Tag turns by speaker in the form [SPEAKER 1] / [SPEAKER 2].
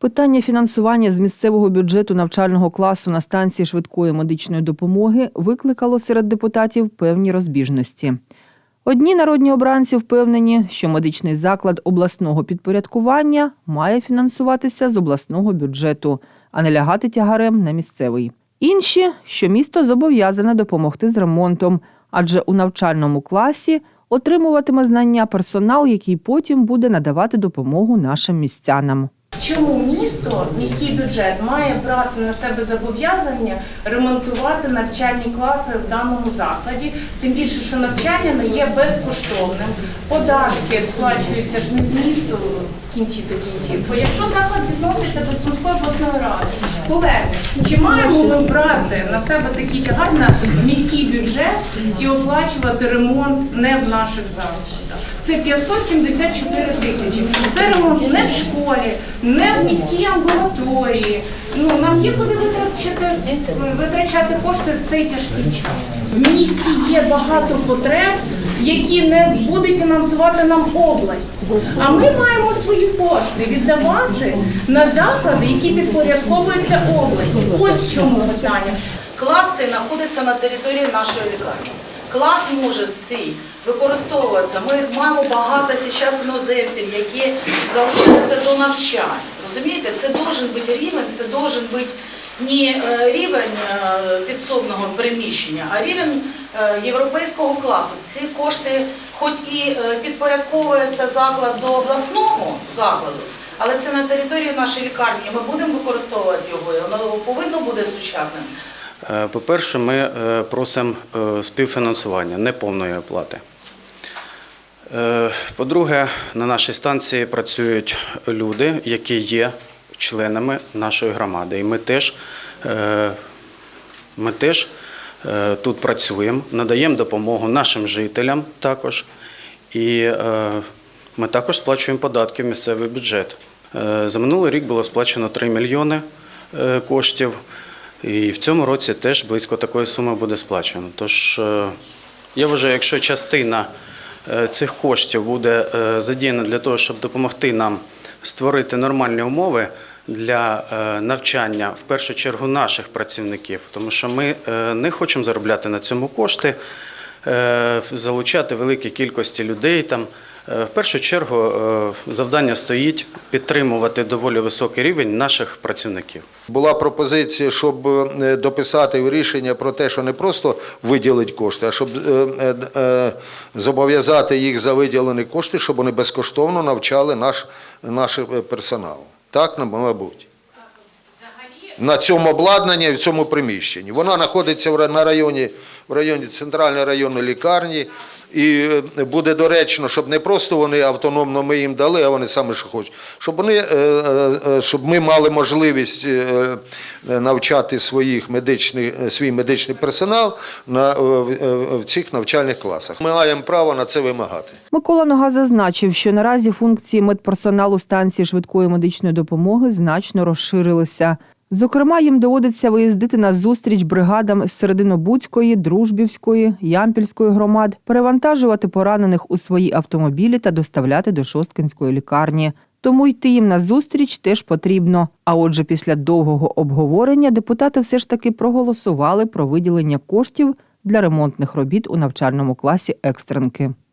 [SPEAKER 1] Питання фінансування з місцевого бюджету навчального класу на станції швидкої медичної допомоги викликало серед депутатів певні розбіжності. Одні народні обранці впевнені, що медичний заклад обласного підпорядкування має фінансуватися з обласного бюджету, а не лягати тягарем на місцевий. Інші, що місто зобов'язане допомогти з ремонтом, адже у навчальному класі отримуватиме знання персонал, який потім буде надавати допомогу нашим містянам.
[SPEAKER 2] Чому місто, міський бюджет має брати на себе зобов'язання ремонтувати навчальні класи в даному закладі? Тим більше, що навчання не є безкоштовним. Податки сплачуються ж не в місто в кінці до кінців. Бо якщо заклад відноситься до Сумської обласної ради, колеги, чи маємо ми брати на себе такий тягар міський бюджет і оплачувати ремонт не в наших закладах? Це 574 тисячі. Це ремонт не в школі, не в міській амбулаторії. Ну нам є куди витрачати, витрачати кошти в цей тяжкий час. В місті є багато потреб, які не буде фінансувати нам область. А ми маємо свої кошти віддавати на заклади, які підпорядковуються області. Ось чому питання.
[SPEAKER 3] Класи знаходяться на території нашої лікарні. Клас може цей використовуватися. Ми маємо багато зараз іноземців, які залучаються до навчань. Розумієте, це должен бути рівень, це должен бути не е, рівень е, підсобного приміщення, а рівень е, європейського класу. Ці кошти, хоч і підпорядковується заклад до обласного закладу, але це на території нашої лікарні. Ми будемо використовувати його, і воно повинно бути сучасним.
[SPEAKER 4] Е, По-перше, ми е, просимо е, співфінансування, не повної оплати. По-друге, на нашій станції працюють люди, які є членами нашої громади. І ми теж, ми теж тут працюємо, надаємо допомогу нашим жителям також. І ми також сплачуємо податки в місцевий бюджет. За минулий рік було сплачено 3 мільйони коштів. І в цьому році теж близько такої суми буде сплачено. Тож е, я вважаю, якщо частина е, цих коштів буде е, задіяна для того, щоб допомогти нам створити нормальні умови для навчання в першу чергу наших працівників, тому що ми не хочемо заробляти на цьому кошти, залучати великі кількості людей там. Е, В першу чергу е, завдання стоїть підтримувати доволі високий рівень наших працівників.
[SPEAKER 5] Була пропозиція, щоб е, дописати рішення про те, що не просто виділити кошти, а щоб зобов'язати їх за виділені кошти, щоб вони безкоштовно навчали наш, наш персонал. Так, мабуть. На цьому обладнанні в цьому приміщенні. Вона знаходиться на районі, в районі центральної районної лікарні. І е, буде доречно, щоб не просто вони автономно ми їм дали, а вони саме що хочуть. Щоб вони, е, е, щоб ми мали можливість навчати своїх медичний, свій медичний персонал на, в цих навчальних класах. Ми маємо право на це вимагати.
[SPEAKER 1] Микола Нога зазначив, що наразі функції медперсоналу станції швидкої медичної допомоги значно розширилися. Зокрема, їм доводиться виїздити на зустріч бригадам з Серединобудської, Дружбівської, Ямпільської громад, перевантажувати поранених у свої автомобілі та доставляти до Шосткинської лікарні. Тому йти їм на зустріч теж потрібно. А отже, після довгого обговорення депутати все ж таки проголосували про виділення коштів для ремонтних робіт у навчальному класі екстренки.